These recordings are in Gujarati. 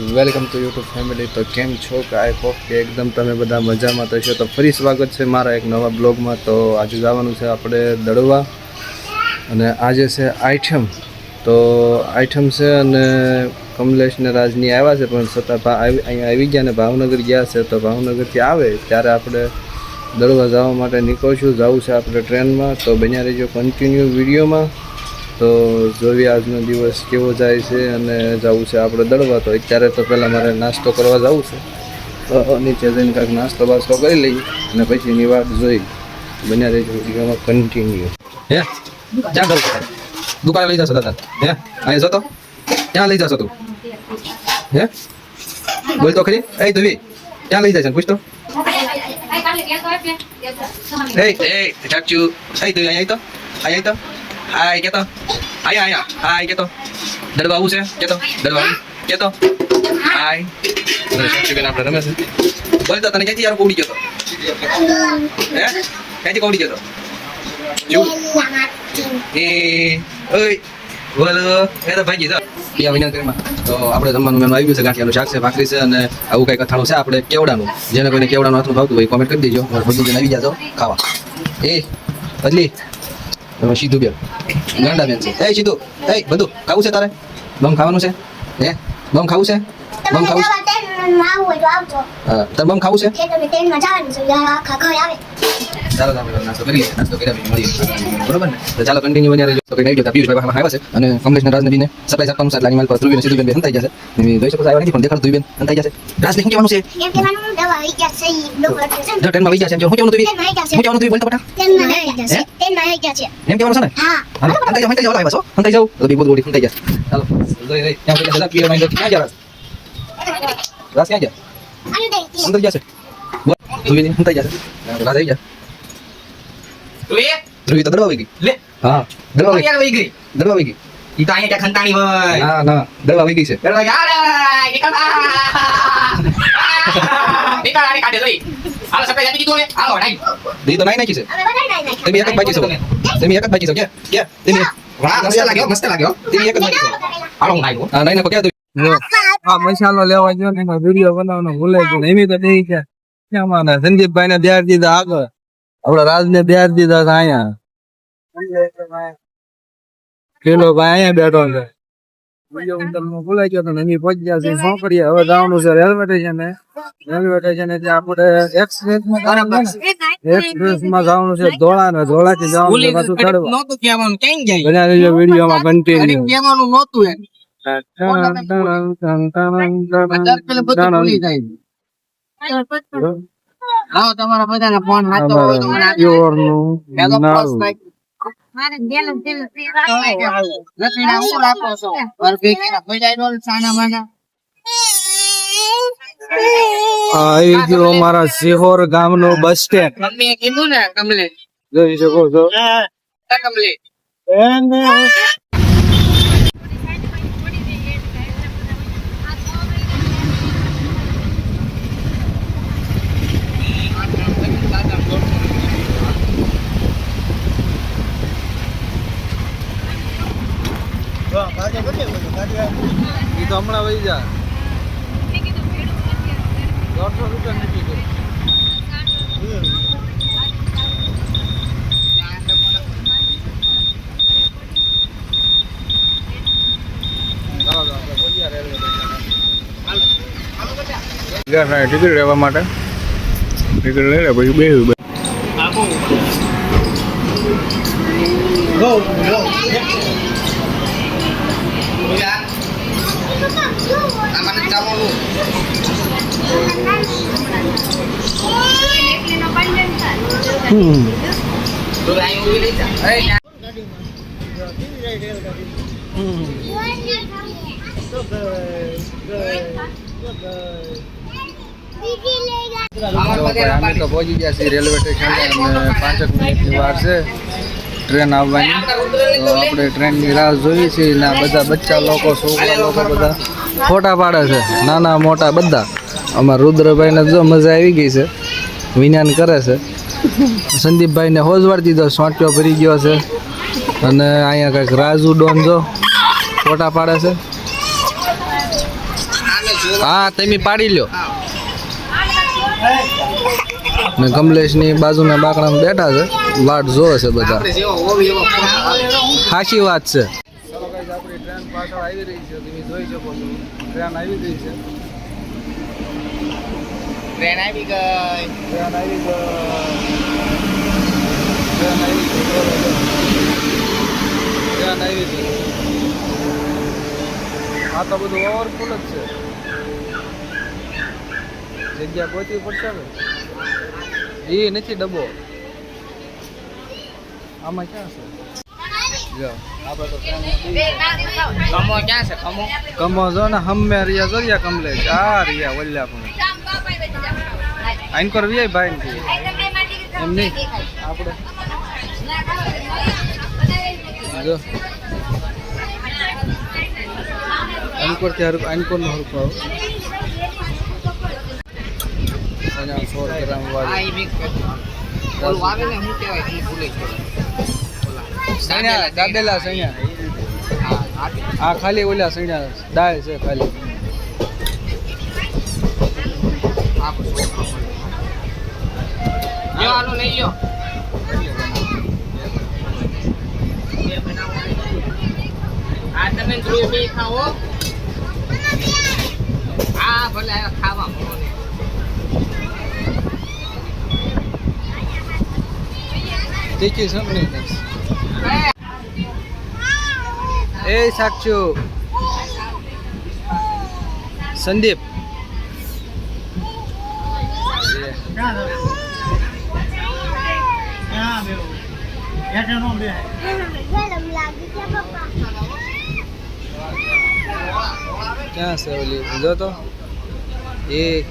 Welcome to YouTube family. તો કેમ છો? કે આઈ હોપ કે એકદમ તમે બધા મજામાં થશો તો ફરી સ્વાગત છે મારા એક નવા બ્લોગમાં. તો આજે જવાનું છે આપણે દડવા. અને આજે છે આઈઠમ. તો આઈઠમ છે અને કમલેશ ને રાજની આવ્યા છે, પણ છતાં અહીંયા આવી ગયા ને ભાવનગર ગયા છે. તો ભાવનગરથી આવે ત્યારે આપણે દડવા જવા માટે નીકળશું. જવું છે આપણે ટ્રેનમાં. તો બન્યા રહેજો કન્ટિન્યુ વિડીયોમાં. તો જોઈએ આજનો દિવસ કેવો જાય છે અને જવું છે આપણે દળવા તો અત્યારે તો પહેલાં મારે નાસ્તો કરવા જવું છે તો નીચે જઈને કાંઈક નાસ્તો બાસ્તો કરી લઈએ અને પછી એની વાત જોઈ બન્યા રહેજો વિડીયોમાં કન્ટિન્યુ હે ક્યાં દુકાને લઈ જશો દાદા હે અહીં જતો ક્યાં લઈ જશો તું હે બોલ તો ખરી એ ધુવી ક્યાં લઈ જાય છે પૂછ તો એ એ ચાચુ એ ધુવી અહીં તો અહીં તો હાય કેતો આયા આયા હાય કેતો દડવા આવું છે કેતો દડવા? કેતો હાય બેન આપણે રમે છે બોલ તો તને ક્યાંથી યાર કોડી ગયો હે ક્યાંથી કોડી ગયો જો એ ઓય બોલો એ તો ભાઈ ગીધો યા વિનંતીમાં તો આપણે જમવાનું મેનુ આવી ગયું છે ગાંઠિયાનું શાક છે ભાખરી છે અને આવું કંઈક અથાણું છે આપણે કેવડાનું જેને કોઈને કેવડાનું હાથનું ભાવતું હોય કોમેન્ટ કરી દેજો બધું આવી જાજો ખાવા એ બદલી સીધું બેન. ગાંડા બેન છે. એ સીધું. એ બધું. ખાવું છે તારે? બમ ખાવાનું છે? હે? બમ ખાવું છે? બમ ખાવું છે? હા. તારે બમ ખાવું છે? ચાલો આપણે નાસ્તો કરીએ. નાસ્તો કર્યા પછી મળીએ. બરોબર ને? તો ચાલો કન્ટિન્યુ બન્યા રહેજો. તો કઈ નહીં પિયુષભાઈ પાસે આવ્યા છે. અને કમલેશ ને રાજનદીને સરપ્રાઈઝ આપવાનું છે. લાની માલ પર ધ્રુવીને સીધું બેન હંતાઈ જશે જોઈ શકો આવ્યા નથી પણ દેખાડ ધ્રુવી જશે છે. જો ટ્રેનમાં જો હું કહેવાનું ધ્રુવી? હું કહેવાનું ધ્રુવી? બોલ તો બટા. એમ કહેવાનું છે ને? આવ્યા છો. તો બી બોલ બોડી હંતાઈ જશે ચાલો. જોઈ રહી ત્યાં ક્યાં ગયા? રાજ? ક્યાં ગયા? અંદર જશે બોલ ધ્રુવી જશે રાજ આવી જા ધ્રુવી તો દડવા ગઈ. લે. હા દડવા ગઈ. ગઈ? દડવા ગઈ. ઈ તો અહીંયા ક્યાં ખંતાણી હોય. ના ના દડવા ગઈ છે. પેલો યાર નીકળ. નીકળ આની કાઢે લઈ હાલો સપે જાતી કીધું ને હાલો નાઈ. દી તો નાઈ નાખી છે. તમે એક જ બાકી છો. તમે એક જ બાકી છો. કે કે તમે વાહ મસ્ત લાગ્યો મસ્ત લાગ્યો. તમે એક જ બાકી છો. હાલો હું નાઈ હા. નાઈ નાખો ક્યાં તું આ મસાલો લેવા જો ને વીડિયો બનાવવાનો ભૂલે ગયો ને એમ તો થઈ છે. સંદીપભાઈ ને બેહાર દીધા આગળ? આપડે રાજ ને બેહાર દીધા છે અહીંયા. પેલો ભાઈ અહીંયા બેઠો છે. હું ભૂલાઈ ગયો તો ને પહોંચ્યા છે શું કરીએ? હવે જવાનું છે રેલવે સ્ટેશન રેલવે સ્ટેશન એટલે આપણે એક્સપ્રેસમાં જવાનું છે ધોળા ને ધોળા થી જવાનું છે પાછું ચડવા. નહોતું કહેવાનું. ક્યાં જાય? બના રહેજો વીડિયો માં કન્ટિન્યુ કહેવાનું નહોતું એમ. દર પેલે બધું ભૂલી જાય. આવો તમારા બધાના ફોન હાથો હોય તો મને આપજો. લખીને હું રાખો છો. કે ડોલ સાના માના. આવી ગયો અમારા સિહોર ગામનો બસ સ્ટેન્ડ. મમ્મીએ કીધું ને કમલે જોઈ શકો છો. કમલે તો હમણાં વહી જા. દોઢસો રૂપિયા મૂકી દો ટિકિટ લેવા માટે. ટિકિટ લઈ લે પછી બે અમે તો પહોંચી ગયા છીએ રેલવે સ્ટેશન અને પાંચેક મિનિટની વાર છે ટ્રેન આવવાની. તો આપણે ટ્રેનની રાહ જોઈએ છીએ ને બધા બચ્ચા લોકો છોકરા લોકો બધા ફોટા પાડે છે. નાના મોટા બધા. અમારા રુદ્રભાઈને જો મજા આવી ગઈ છે. વિજ્ઞાન કરે છે. સંદીપભાઈને હોજવાડ દીધો સોંટ્યો ભરી ગયો છે. અને અહીંયા કંઈક રાજુ ડોન જો ફોટા પાડે છે. હા તમે પાડી લ્યો. ને કમલેશની બાજુના બાકડામાં બેઠા છે. વાટ જોવે છે બધા. સાચી વાત છે આપણી ટ્રેન પાછળ આવી. રહી છે તમે જોઈ શકો છો. ટ્રેન આવી ગઈ. છે ટ્રેન આવી ગઈ ટ્રેન આવી ગઈ ટ્રેન આવી ગઈ ટ્રેન આવી ગઈ આ તો બધું ઓવરફુલ જ છે. જગ્યા ગોતી પડશે ને એ નથી ડબ્બો. આમાં ક્યાં છે? કમો ક્યાં છે કમો કમો જો ને હમે રિયા જો રિયા કમલે આ રિયા વલ્યા પણ. આઈન કર વિયાય ભાઈ ને એમ નહીં. આપણે. જો. હરક હરકો આવો? અહીંયા સોળ ગ્રામ આ વાળી શું કહેવાય? હું હા. આ ખાલી ઓલા સણ્યા દાળ છે ખાલી. આ તમે ધ્રુવ બે ખાઓ. આ ભલે ખાવા મળો. ને તીખી સમણી એ સાક્ષુ. સંદીપ. ક્યાં છે ઓલી? જો તો? એ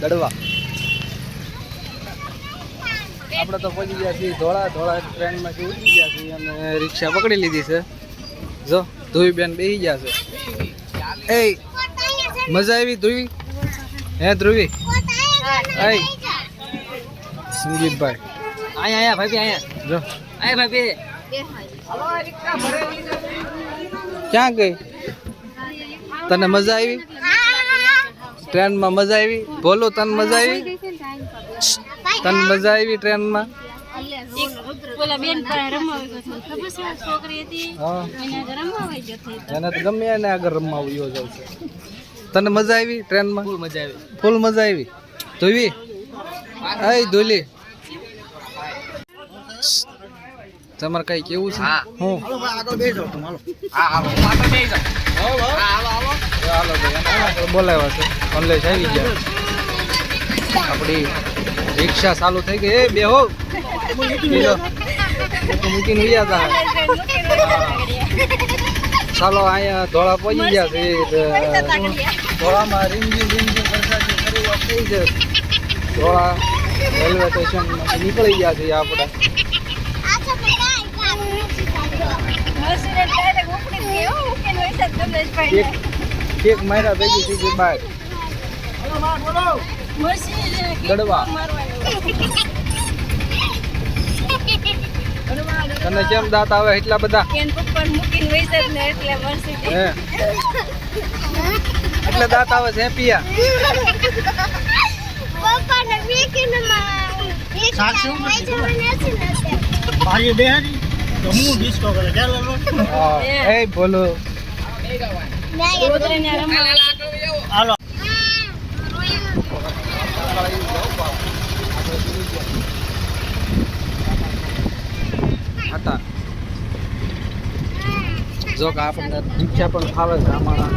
દડવા. આપણે તો પહોંચી ગયા છીએ ધોળા ધોળા ટ્રેનમાંથી ઉતરી ગયા છીએ અને રિક્ષા પકડી લીધી છે. જો ધોઈ બેન બેસી ગયા છે. એ મજા આવી ધ્રુવી હે ધ્રુવી? એ સંગીતભાઈ. અહીંયા અહીંયા ભાઈ અહીંયા જો. અહીંયા ભાઈ ક્યાં ગઈ? તને મજા આવી? ટ્રેનમાં મજા આવી? બોલો તને મજા આવી? તને મજા આવી ટ્રેનમાં? તને મજા આવી ટ્રેનમાં? ફૂલ મજા આવી. ફૂલ મજા આવી. ધોવી? એ ધોલી. તમારે કઈ કેવું છે? હું. બેસી બોલાવ્યા છે કમલેશ આવી ગયા. આપણી રિક્ષા ચાલુ થઈ ગઈ એ બે હો મૂકીને ઉયા હતા ચાલો અહીંયા ધોળા પહોંચી ગયા છે ધોળામાં રીંગી રીંગી થઈ છે ધોળા રેલવે સ્ટેશન નીકળી ગયા છે આપણે એક એક મહિના ભેગી થઈ ગઈ બાર દડવા તને કેમ દાંત આવે એટલા બધા? હે. એટલે દાંત આવે છે હે પિયા હા. એ બોલો. હતા જો કે આપણને પણ ફાવે છે અમારા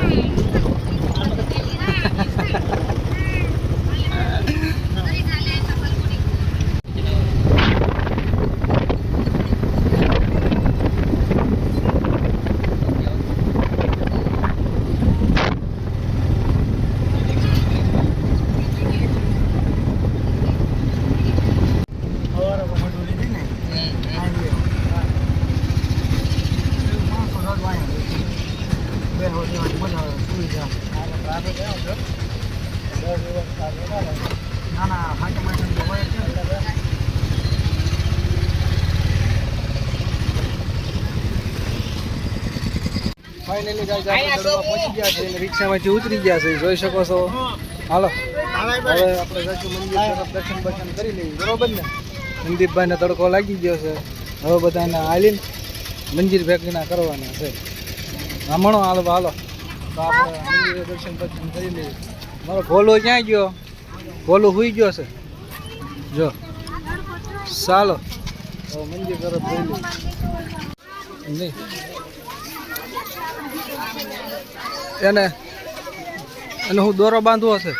ના ના ફાઇનલી પહોંચી ગયા છે રિક્ષામાંથી ઉતરી ગયા છે જોઈ શકો છો? હાલો. હવે આપણે મંદિર તરફ દર્શન બર્શન કરી લઈએ. બરોબર ને? સંદીપભાઈને તડકો લાગી ગયો છે. હવે બધાને હાલીને મંદિર ભેગીના કરવાના છે. હમણો હાલો હાલો. તો આપણે મંદિરે દર્શન બર્શન કરી લઈએ. મારો ભોલો ક્યાં ગયો? ભોલો હુઈ ગયો છે. જો. ચાલો. નહીં. એને એને હું દોરો બાંધવો છે.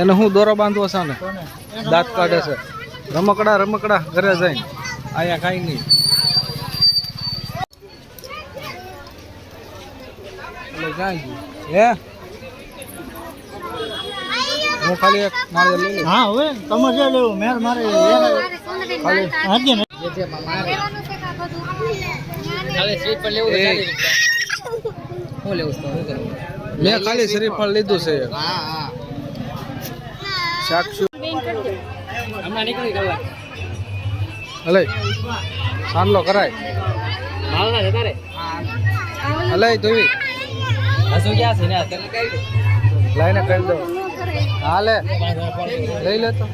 એને હું દોરો બાંધવો છે ને? દાંત કાઢે છે. રમકડા રમકડા ઘરે જઈને. અહીંયા કાંઈ નહીં. ક્યાં ગયું હે? હું ખાલી એક મારે લઈ હા હવે તમે જે લેવું મેર મારે ખાલી હાજી ને. મેં ખાલી શ્રીફળ લીધું છે. સાક્ષુ હલે સાંડલો કરાય. હલે ધોવી લાઈને કરી દો. હાલે. લઈ લે તો.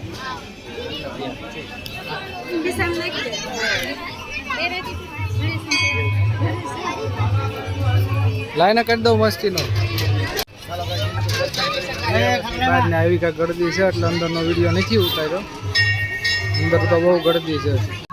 લાઈને કરી દઉં મસ્તીનો. બહારને આવી કાંઈ ગળદી છે એટલે અંદરનો વીડિયો નથી ઉતાર્યો. અંદર તો બહુ ગળદી છે.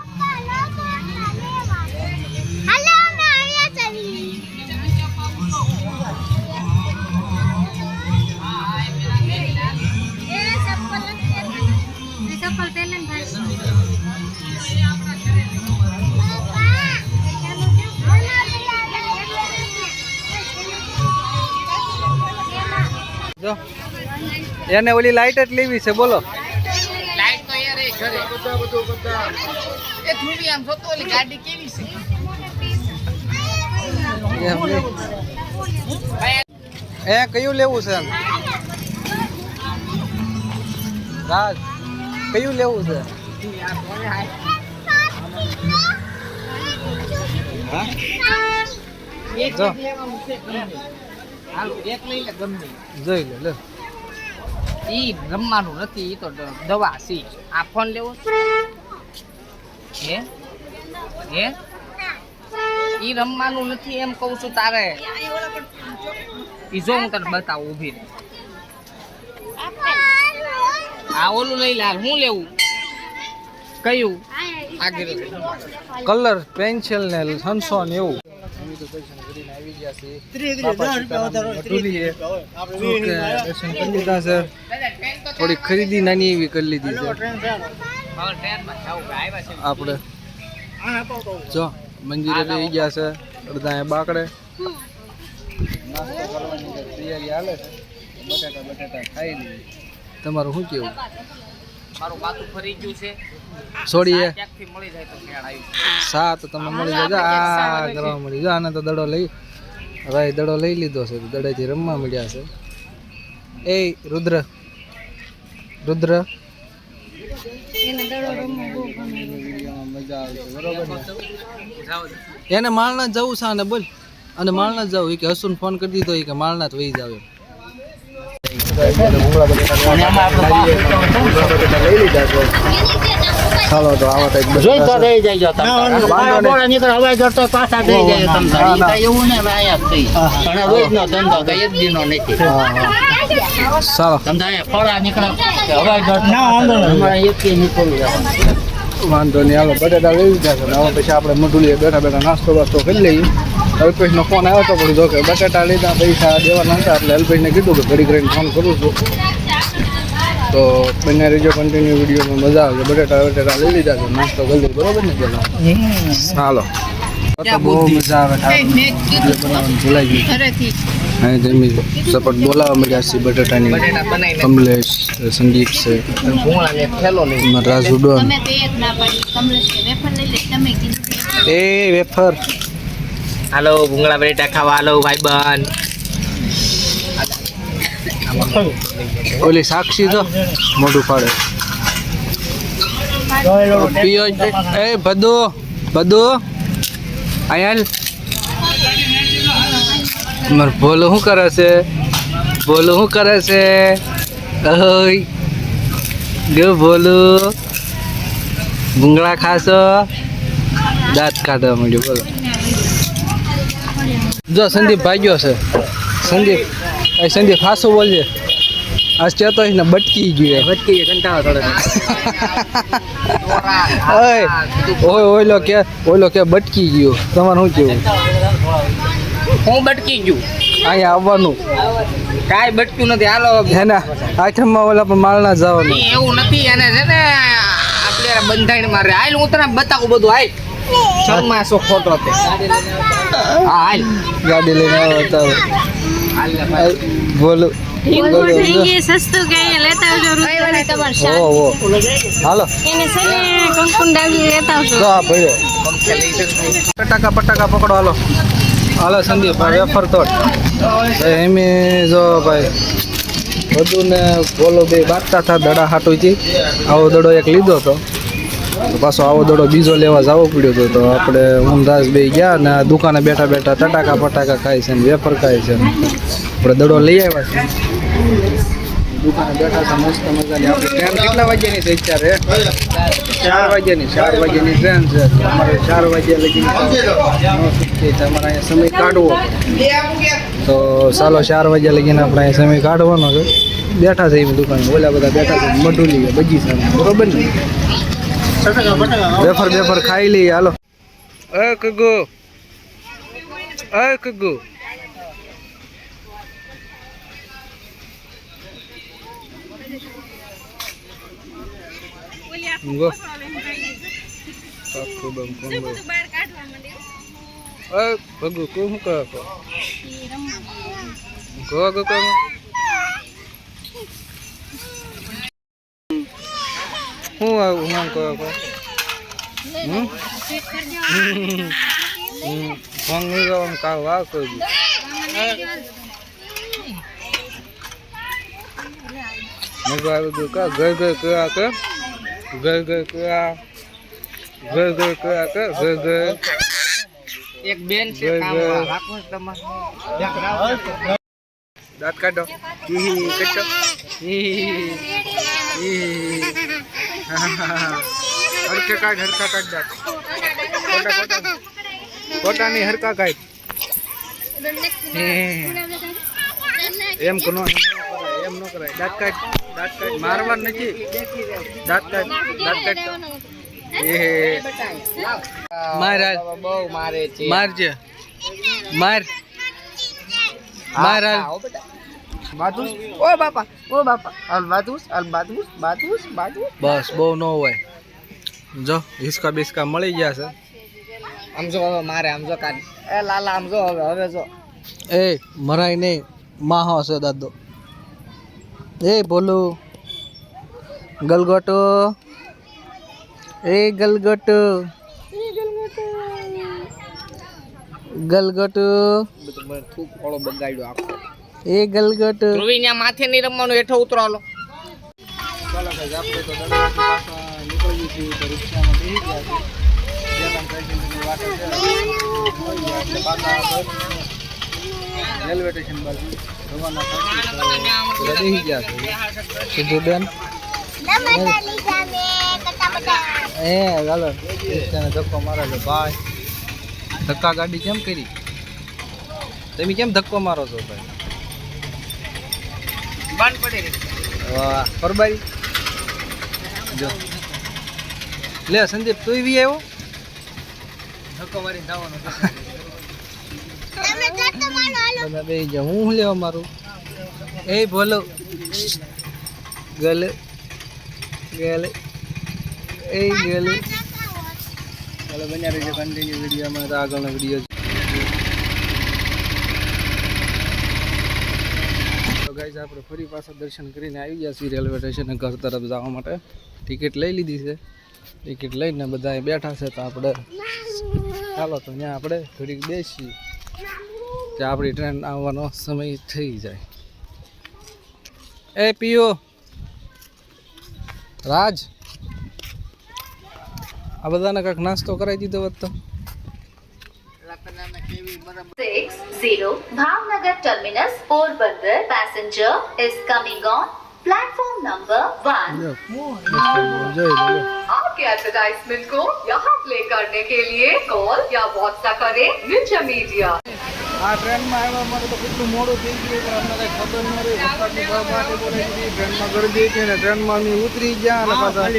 જો એને ઓલી લાઈટ જ લેવી છે બોલો. એ કયું લેવું છે? રાજ કયું લેવું છે હા? જોઈ લે લે. ઈ રમવાનું નથી ઈ તો દવા સી આ ફોન લેવો હે? હે? ઈ રમવાનું નથી એમ કહું છું તારે. ઈ જો હું તને બતાવું ઊભી રહે. આ ઓલું લઈ લે હું લેવું? કયું? કલર પેન્સિલ ને હંસો ને એવું. ગયા દર્શન કરી લીધા થોડી ખરીદી નાની એવી કરી લીધી છે. આપણે જો મંદિરે લઈ ગયા છે અડધા અહીંયા બાકડે. નાસ્તો કરવાની તૈયારી હાલે છે બટાટા બટાટા ખાઈ તમારું શું કેવું? મારું માથું ફરી ગયું છે. છોડીએ. ક્યાંકથી મળી જાય તો મેળ આવી સા તમને મળી જાય. આ કરવા મળી જાય. આને તો દડો લઈ રાય દડો લઈ લીધો છે દડેથી રમવા મળ્યા છે. એ રુદ્ર રુદ્ર. એને માળના જવું છે અને બોલ. અને માળના જવું એ કે હસુન ફોન કરી દીધો એ કે માળના જ વહી જાવ. ચાલો તો આવા કંઈક જોઈ તો દઈ જાય તમ. બોલા નીકળે હવે જતો પાછા દઈ જાય તમ તારે. ઈ કાંઈ એવું ને આયા થઈ. પણ રોજ નો ધંધો કઈ એક દિનો નથી. ચાલો તમ તારે ફળા નીકળે કે હવાઈ જડતો અમારે એકથી નીકળવું જવાનું. વાંધો નહીં હાલો બટેટા લઈ લીધા છે. હવે પછી આપણે મઢુલીએ બેઠા બેઠા નાસ્તો વાસ્તો કરી લઈએ. અલ્પેશનો ફોન આવ્યો તો પણ જો કે બટેટા લીધા પૈસા દેવાના હતા એટલે અલ્પેશને કીધું કે ઘડી ઘડીને ફોન કરું છું. તો બંને રેજો કન્ટિન્યુ વિડીયોમાં મજા આવે બટેટા બટેટા લઈ લીધા છે. નાસ્તો કરી બરોબર ને પેલા? હાલો. તો બહુ મજા આવે બનાવવાનું ભૂલાઈ ગયું. હા જમી સપોર્ટ બોલાવવા મળ્યા છે બટેટાની. બટેટા બનાવીને કમલેશ સંદીપ છે. રાજુ ડોન. તમે તો એક ના પાડી. કમલેશ કે વેફર લઈ લે. તમે કીધું. એ વેફર. હાલો ભૂંગળા બટેટા ખાવા. હાલો ભાઈ ઓલી સાક્ષી તો મોઢું પાડે પીઓ એ ભદુ ભદુ, આયલ. મર બોલો શું કરે છે? બોલો શું કરે છે? ઓય ગયો બોલો ભૂંગળા ખાશો? દાંત કાઢવા માંડ્યું, બોલો. જો સંદીપ ભાગ્યો છે. સંદીપ. એ સંદીપ ખાસો બોલજે. આજ કહેતો ને બટકી ગયું બટકી કંટાળો ઓય ઓય ઓયલો કે ઓયલો કે બટકી ગયો. તમારે શું કેવું? હું બટકી ગયું. અહીંયા આવવાનું. કાંઈ બટક્યું નથી. હાલો હેના આઠમમાં ઓલા પણ માલના જવાનું. એવું નથી. એને છે ને આપણે બંધાઈને મારે. હાલ હું તને બતાવું બધું. હાલ. ચરમાસો ખોટો તે હા હાલ. ગાડી લઈને આવો. બોલો. હાલો. પટાકા પટાકા પકડો હાલો. હાલો સંદીપ ભાઈ વેફર તો એમે જો ભાઈ બધું ને બોલો બે બાંધતા હતા દડા હાટુથી આવો દડો એક લીધો હતો તો. પાછો આવો દડો બીજો લેવા જવો પડ્યો હતો તો આપણે ઊંધાસ બે ગયા ને દુકાને બેઠા બેઠા ટટાકા ફટાકા ખાય છે ને વેફર ખાય છે આપણે દડો લઈ આવ્યા છે. દુકાને બેઠા છે, મસ્ત મજાની. કેટલા વાગ્યાની ચાર વાગ્યાની ચાર વાગ્યાની ટ્રેન છે. તો અમારે ચાર વાગ્યા લગી તમારે અહીંયા સમય કાઢવો. તો ચાલો ચાર વાગ્યા લગીને આપણે અહીંયા સમય કાઢવાનો બેઠા છે એમ દુકાન. ઓલા બધા બેઠા છે, મઢુલી બગીચા બરોબર ને? વેફર વેફર ખાઈ લઈ હાલો. અ કગુ. અ કગુ. ગો આખું બમ માંડ્યું? અ ભગુ કો હું કહો કહો કહો કહો હું આવું હું કહો કહો હમ હમ ફોન નહીં જવાનું કાવ વાવ કોઈ મગો આવી ગયું કા ઘર ઘર કયા કે ઘર ઘર કયા ઘર ઘર કયા કે ઘર ઘર એક બેન છે ગઈ, કામ ગઈ. રાખો છો તમારે દાંત કાઢો હી હી કાઢો હી હી હી હરકે કાઢ હરકા કાઢ દાંત ખોટા ખોટા ખોટા ની હરકા કાઢ. એમ કનો એમ ન કરાય. દાંત કાઢ દાંત કાઢ. મારવા નથી. દાંત કાઢ દાંત કાઢ. એ માર બહુ મારે છે. મારજે. માર. માર બાજુસ? ઓ બાપા ઓ બાપા. હાલ બાજુસ હાલ બાજુસ બાજુસ બાજુસ. બસ બહુ ન હોય. જો હિસકા બિસ્કા મળી ગયા છે. આમ જો હવે મારે આમ જો કાઢ. એ લાલા આમ જો હવે હવે જો. એ મરાય નહીં. માહો છે દાદો. એ બોલો. ગલગોટો. એ ગલગોટો. ગલગોટો. બધું મને થૂક ઓળો બગાડ્યો આખો. એ ગલગટ. ધ્રુવીને માથે નહીં રમવાનું હેઠો ઉતરો હાલો ચાલો ભાઈ આપણે તો નીકળીએ છીએ તો રિક્ષામાં બેસી ગયા રેલવે સ્ટેશન બાજુ રવાના ગયા એ ચાલો રિક્ષાને ધક્કો મારે છે. ભાઈ ધક્કા ગાડી કેમ કરી? તમે કેમ ધક્કો મારો છો ભાઈ? બંધ પડી રહી વાહ પરબારી જો. લે સંદીપ તું બી આવ્યો ધક્કો મારી જવાનો બધા બે જા હું શું લેવા મારું? એ બોલો ગલે. ગલે. એ ગલે. ચાલો બન્યા રહીજો કન્ટિન્યુ વિડીયોમાં તો આગળનો વીડિયો તો ગાઈઝ આપણે ફરી પાછા દર્શન કરીને આવી ગયા છીએ રેલવે સ્ટેશને ઘર તરફ જવા માટે. ટિકિટ લઈ લીધી છે. ટિકિટ લઈને બધા બેઠા છે તો આપણે ચાલો તો ત્યાં આપણે ઘડીક બેસીએ. કે આપણી ટ્રેન આવવાનો સમય થઈ જાય. એ પીઓ રાજ. આ બધાને કાંઈક નાસ્તો કરાવી દીધો વધતો six zero Bhavnagar terminus Porbandar passenger is coming on platform number one. જોઈ લો आपके एडवर्टाइजमेंट को यहाँ प्ले करने के लिए कॉल या व्हाट्सएप करें निंजा मीडिया આ ટ્રેનમાં આવ્યા મારે તો કેટલું મોડું થઈ ગયું પણ અમને કઈ ખબર ન રહી વરસાદની બહાર બોલાવી દીધી ટ્રેનમાં ગરદી હતી ને ટ્રેનમાં અમે ઉતરી ગયા અને પાછા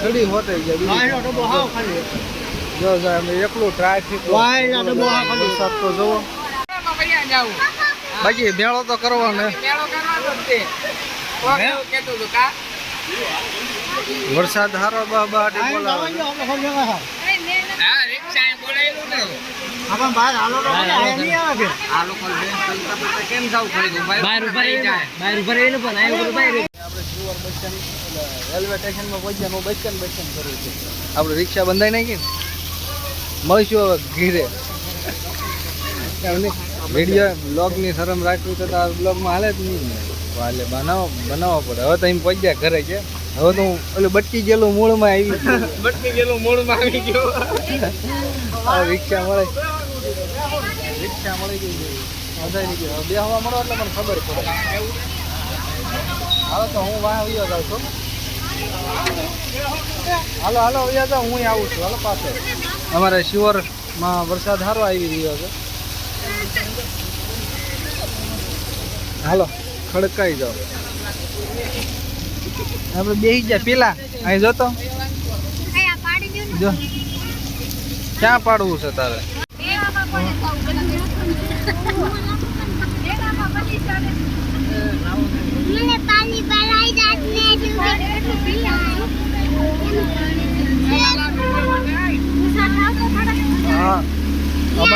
સડી હોતે ગયા બીજું જો સાહેબ એકલું ટ્રાફિક વરસાદ તો જોવો બાકી મેળો તો કરવાનો ને. મેળો કરવાનો જ છે કહેતું હતું, કા? વરસાદ હારો બા બા બોલાવે હા, રિક્ષાએ બોલાયેલું ને. આ લોકો બેન કરતા કરતા કેમ જાવ ખરી દઉં? બહાર ઊભા રહી જાય. આપણે સુવર બસ સ્ટેન્ડ રેલવે સ્ટેશનમાં પહોંચ્યા હું બસ સ્ટેન્ડ બસ સ્ટેન્ડ કરું છું આપણે રિક્ષા બંધાઈ નાખી ને મળશું હવે ઘીરે વીડિયો બ્લોગની શરમ રાખવી તો આ બ્લોગમાં હાલે જ નહીં. હાલે બનાવો બનાવવો પડે. હવે તો એમ પહોંચ્યા ઘરે છે. હવે તો હું ઓલું બટકી ગયેલું મૂળમાં આવી ગયું. બટકી ગયેલું મૂળમાં આવી ગયું. હવે રિક્ષા મળે. રિક્ષા મળી ગઈ વધારી ગઈ હવે બેહવા મળો એટલે મને ખબર પડે. હાલો તો હું વાહ આવ્યો જાઉં છું. હાલો હાલો આવ્યા જાઉં. હું આવું છું. હાલો પાસે અમારે શિવરમાં વરસાદ સારો આવી રહ્યો છે. હાલો, ખડકાઈ જાઓ. આપણે બેસી ગયા પેલા. અહીં જોતો જો. ક્યાં પાડવું છે તારે? મને પાણી ભરાઈ જાત ને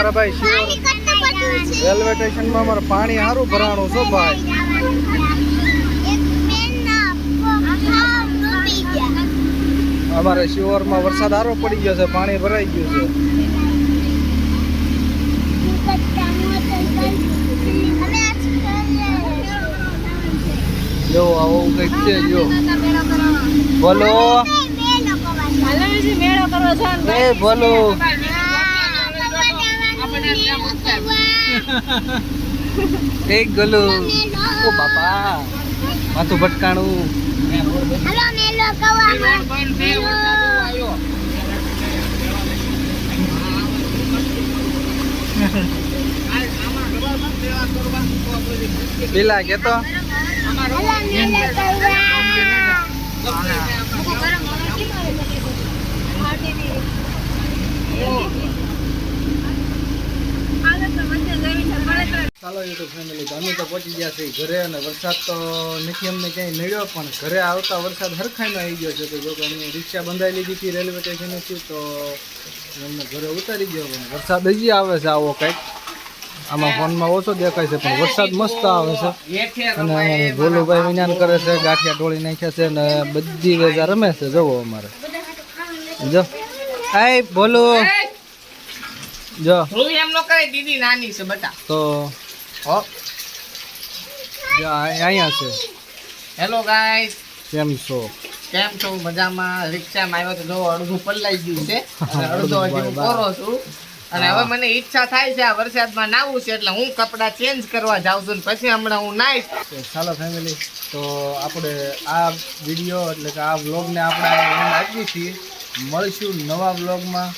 અમારા ભાઈ શિવ. રેલવે સ્ટેશનમાં અમારે પાણી સારું ભરાણું છે ભાઈ. અમારે શિવરમાં વરસાદ સારો પડી ગયો છે પાણી ભરાઈ ગયું છે. જો આવું કંઈક છે જો. બોલો મેળો કરો છો એ એક ગલું. ઓ બાપા. માથું ભટકાણું. હલો મેલો કવા. પેલા કેતો? હલો મેલો કવા. ચાલો યુટ્યુબ ફેમિલી તો અમે તો પહોંચી ગયા છીએ ઘરે અને વરસાદ તો નથી અમને ક્યાંય નડ્યો પણ ઘરે આવતા વરસાદ હરખાઈનો આવી ગયો છે. તો જો કે અમે રિક્ષા બંધાઈ લીધી હતી રેલવે સ્ટેશનેથી તો અમને ઘરે ઉતારી ગયો પણ વરસાદ હજી આવે છે આવો કંઈક. આમાં ફોનમાં ઓછો દેખાય છે પણ વરસાદ મસ્ત આવે છે. અને ભોલુભાઈ વિજ્ઞાન કરે છે ગાંઠિયા ઢોળી નાખ્યા છે અને બધી વેજા રમે છે જવો અમારે. જો. આય ભોલું. જો. હું એમ નો કરે દીદી નાની છે બતા તો હો. અહીંયા છે. હેલો ગાઈસ કેમ છો? કેમ છો? મજામાં? રિક્ષામાં આવ્યો તો જો અડધું પલ્લાઈ ગયું છે. અને અડધો હજી હું કોરો છું. અને હવે મને ઈચ્છા થાય છે આ વરસાદમાં નાવું છે એટલે હું કપડાં ચેન્જ કરવા જાઉં છું પછી હમણાં હું નાઈશ. ચાલો ફેમિલી તો આપણે આ વીડિયો એટલે કે આ વ્લોગને આપણે આપીએ છીએ. મળીશું નવા વ્લોગમાં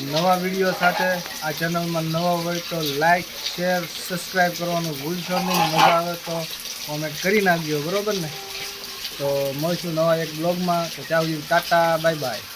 નવા વીડિયો સાથે આ ચેનલમાં નવા હોય તો લાઇક શેર સબસ્ક્રાઈબ કરવાનું ભૂલશો નહીં. મજા આવે તો કોમેન્ટ કરી નાખજો, બરાબર ને? તો મળીશું નવા એક બ્લોગમાં તો ત્યાં સુધી ટાટા બાય બાય